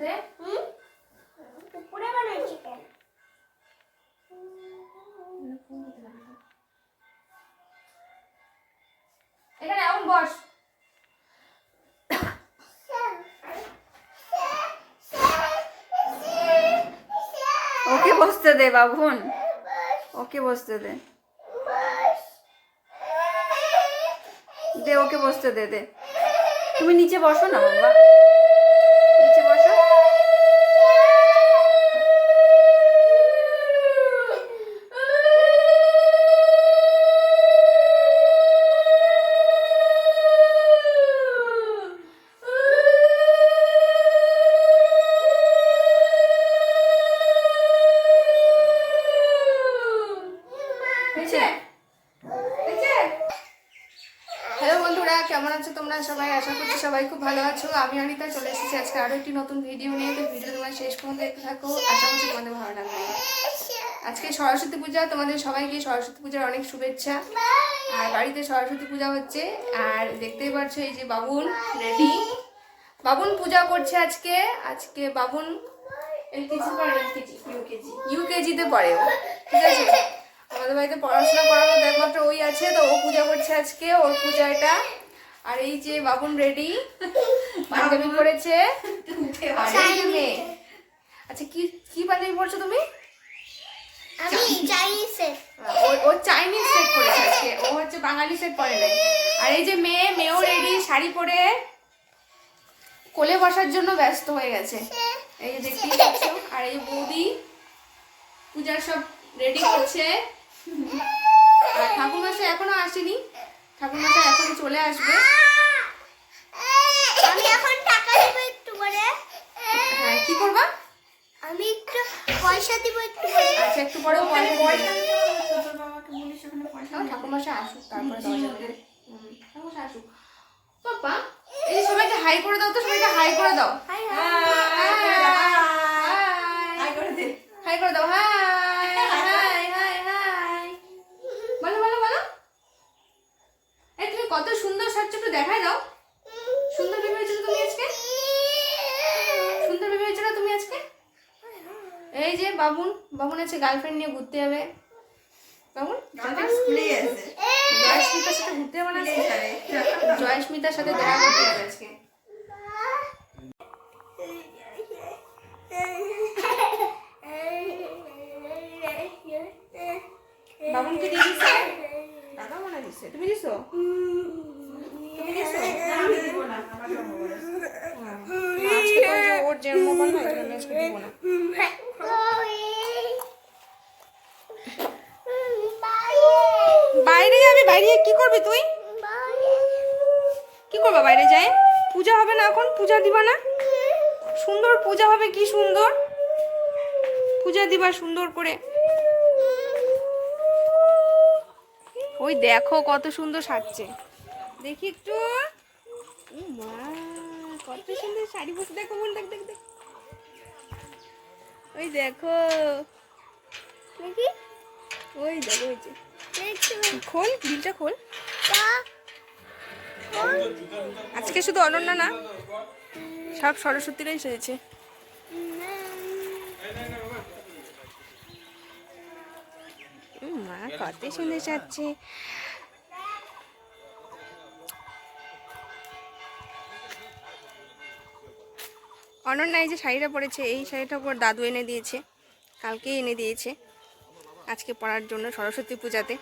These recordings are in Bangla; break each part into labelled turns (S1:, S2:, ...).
S1: দে।
S2: হুম? উপরে বানাইছি কেন?
S1: এখানে এমন বস। ওকে বসতে দে বাবুন ওকে বসতে দে। দে ওকে বসতে দে দে। তুমি নিচে বসো না বাবা। হ্যালো বন্ধুরা, কেমন আছো তোমরা সবাই? আশা করছি সবাই খুব ভালো আছো। আমি অনিতা, চলে এসেছি আজকে আরও একটি নতুন ভিডিও নিয়ে। তো ভিডিও তোমরা শেষ পর্যন্ত দেখতে থাকো। আশা করছি তোমাদের ভালো লাগবে। আজকে সরস্বতী পূজা, তোমাদের সবাইকে সরস্বতী পূজার অনেক শুভেচ্ছা। আর বাড়িতে সরস্বতী পূজা হচ্ছে। আর দেখতেই পাচ্ছ এই যে বাবুন রেডি বাবুন পূজা করছে আজকে। আজকে বাবুন এলকেজি পড়ে এলকেজি ইউকেজি ইউকেজিতে পড়ে ঠিক আছে? আমাদের বাড়িতে পড়াশোনা করার মতো একমাত্র ওই আছে তো ও পূজা করছে আজকে ওর পূজা এটা আর এই যে বাবুন রেডি পাঞ্জাবি পরেছে আচ্ছা কি কি পাঞ্জাবি পরছো তুমি?
S2: আমি চাইনিজে
S1: ও ও চাইনিজ সেট পরেছে আজকে। ও হচ্ছে বাঙালি সেট পরে নাই। আর এই যে মেয়ে মেয়েও রেডি শাড়ি পরে কোলে বসার জন্য ব্যস্ত হয়ে গেছে। এই যে দেখতেই পাচ্ছ। আর এই বৌদি পূজার সব রেডি করছে। আর ঠাকুর মশাই এখনও আসেনি। ঠাকুর মশাই এখনও চলে আসবে।
S2: আমি এখন টাকা দেব একটু করে।
S1: হ্যাঁ কি করবা?
S2: আমি একটু পয়সা দিব একটু
S1: আচ্ছা একটু পরে পয়সা ঠাকুর মশাই আসুক তারপরে আসুক। পাপা এই সবাইকে হাই করে দাও তো সবাইকে হাই করে দাও।
S2: হাই।
S1: হাই করে দে। হাই করে দাও হাই হাই হাই বলো বলো বলো এই তুমি কত সুন্দর সাজছো একটু দেখাই দাও সুন্দর ভেবে হয়েছিল তুমি আজকে সুন্দর ভেবে হয়েছিল তুমি আজকে এই যে বাবুন বাবুন আছে গার্লফ্রেন্ড নিয়ে ঘুরতে যাবে বাবুন জয়স্মিতার সাথে ঘুরতে যাবে না জয়স্মিতার সাথে দেখা করতে যাবে আজকে বাবুনকে দিয়ে দিচ্ছে দাদা মনে দিচ্ছে তুমি দিছো তুমি দিছো আজকে তো ওই যে ওর যে মোবাইল না এটা আজকে দিব না বাইরে কি করবি তুই? কি করবা বাইরে যায় পূজা হবে না এখন? পূজা দিবা না? সুন্দর পূজা হবে কি সুন্দর? পূজা দিবা সুন্দর করে। ওই দেখো কত সুন্দর সাজছে। দেখি একটু। মা কত সুন্দর শাড়ি পরে দেখো বোন দেখ দেখ দেখ। ওই দেখো।
S2: দেখি।
S1: ওই দেখো ওই যে। খোল বিলটা খোল। আজকে শুধু অনন্যা না সব সরস্বতীরাই সেজেছে। মা কত সুন্দর সাজছে। অনন্যা এই যে শাড়িটা পরেছে এই শাড়িটা পর দাদু এনে দিয়েছে কালকেই এনে দিয়েছে। আজকে পড়ার জন্য সরস্বতী পূজাতে।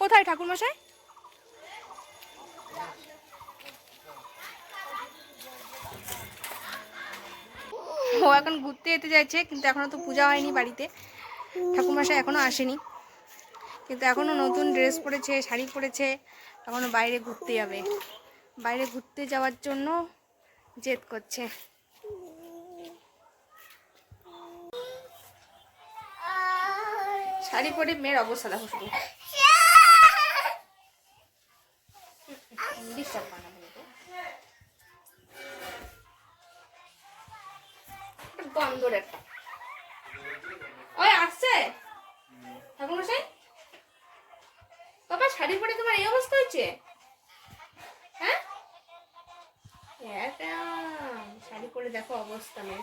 S1: কোথায় ঠাকুর মশাই ও এখন ঘুরতে যেতে যাচ্ছে, কিন্তু এখনও তো পূজা হয়নি বাড়িতে। ঠাকুরমশাই এখনও আসেনি। কিন্তু এখনও নতুন ড্রেস পরেছে, শাড়ি পরেছে, এখনও বাইরে ঘুরতে যাবে। বাইরে ঘুরতে যাওয়ার জন্য জেদ করছে। শাড়ি পরে মেয়ের অবস্থা দেখো শুধু। ওই, আসছে? শাড়ি পরে তোমার এই অবস্থা হ্যাঁ?
S3: শাড়ি পরে দেখো অবস্থা নেই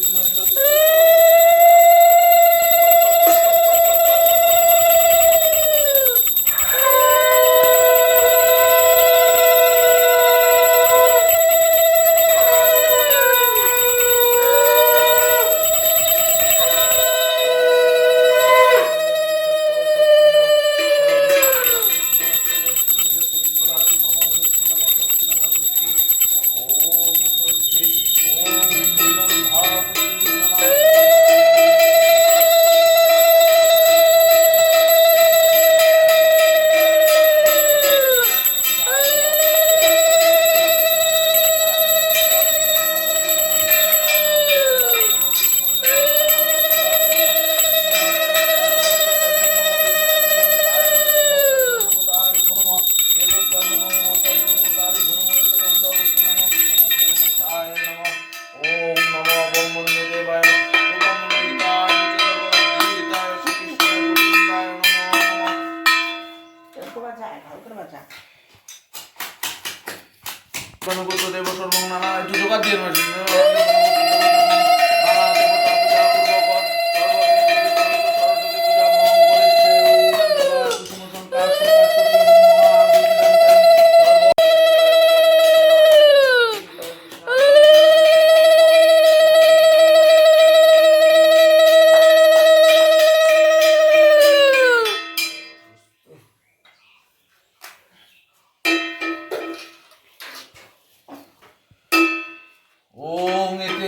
S4: গণপূর্ব দেব সর্বং নানা একটু যোগার দিয়ে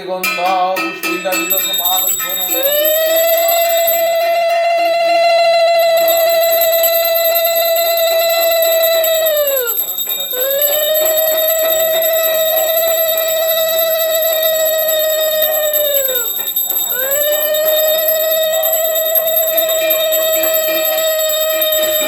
S4: গন্ধ